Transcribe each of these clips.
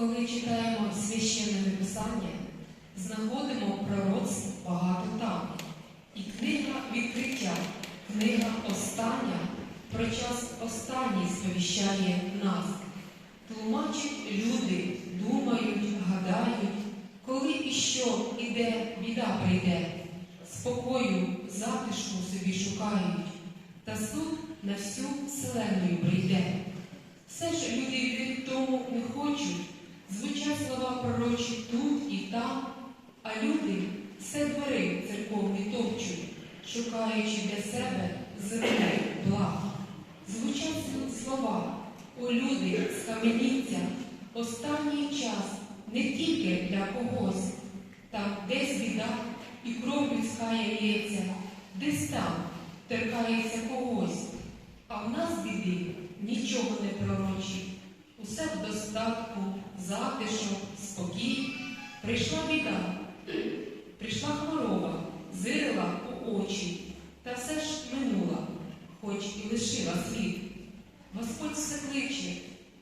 Коли читаємо священне писання, знаходимо пророцтв багато там. І книга відкриття, книга остання про час останній сповіщає нас. Тлумачать люди, думають, гадають, коли і що іде, біда прийде, спокою, затишку собі шукають, та суд на всю вселенную прийде. Все ж люди від тому не хочуть, звучать слова пророчі тут і там, а люди все двори церковні топчуть, шукаючи для себе землі благ. Звучать слова, о люди, схаменіться, останній час не тільки для когось, там десь біда і кров людська яється, десь там теркається когось. А в нас біди нічого не пророчить. Усе в достатку, затишок, спокій. Прийшла біда, прийшла хвороба, зирила у очі, та все ж минула, хоч і лишила слід. Господь все кличе,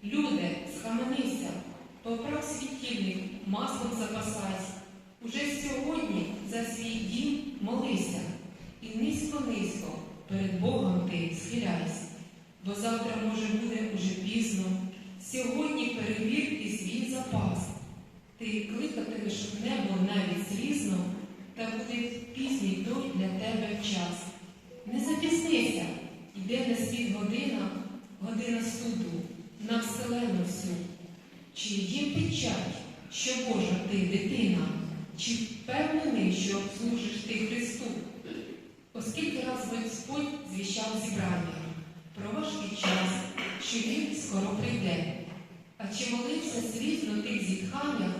люди, схаменися, поправ світильник, маслом запасайся. Уже сьогодні за свій дім молися, і низько-низько перед Богом ти схиляйся, бо завтра може буде уже пізно. Сьогодні перевір і свій запас. Ти кликатимеш в небо навіть слізно, та буде пізній той для тебе час. Не запізнися, йде на світ година, година суду, на вселену всю. Чи є печать, що Божа ти дитина, чи впевнений, що служиш ти Христу? Оскільки раз Господь звіщав зібрання про важкий час, що він скоро прийде. А чи молився слізно тих зітханнях,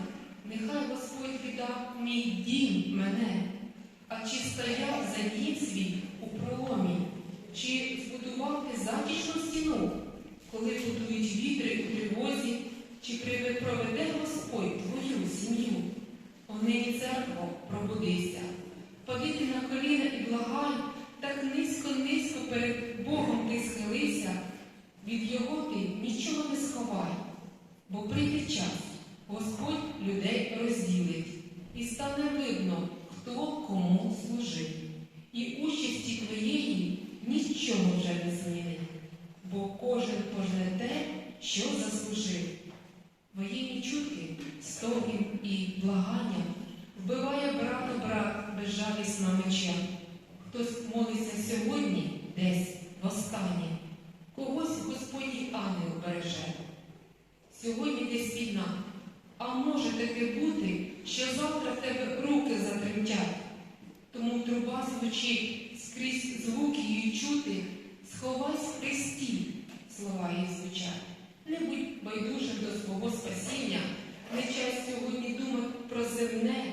нехай Господь віддав мій дім мене, а чи стояв за дім свій у проломі, чи збудував ти затішну стіну, коли будують вітри у тривозі, чи проведе Господь твою сім'ю? О нині церкво, пробудися, пади ти на коліна і благай, так низько-низько перед Богом ти схилився, від Його ти нічого не сховай, бо прийде час, Господь людей розділить, і стане видно, хто кому служив. І участі твоєї нічого вже не змінить, бо кожен пожне те, що заслужив. Воєнні чутки, стогін і благання вбиває брата брат безжалісна меча. Хтось молиться сьогодні десь востаннє, когось Господній ангел береже. Сьогодні десь війна, а може таке бути, що завтра в тебе руки затремтять. Тому труба звучить скрізь звуки її чути, сховайся в Христі, слова її звучать. Не будь байдужим до свого спасіння, не час сьогодні думати про земне,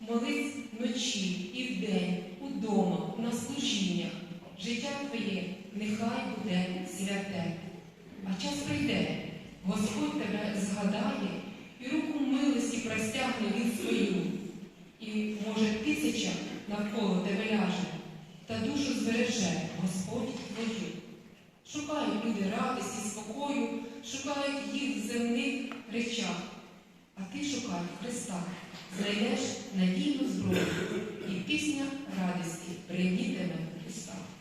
молись вночі і вдень, удома, на служіннях. Життя твоє нехай буде святе. А час прийде, Господь тебе згадає простягне він свою. І, може, тисяча навколо тебе ляже, та душу збереже Господь твою. Шукають люди радості, спокою, шукають їх в земних речах. А ти шукай Христа, знайдеш надійну зброю, і пісня радості в устах.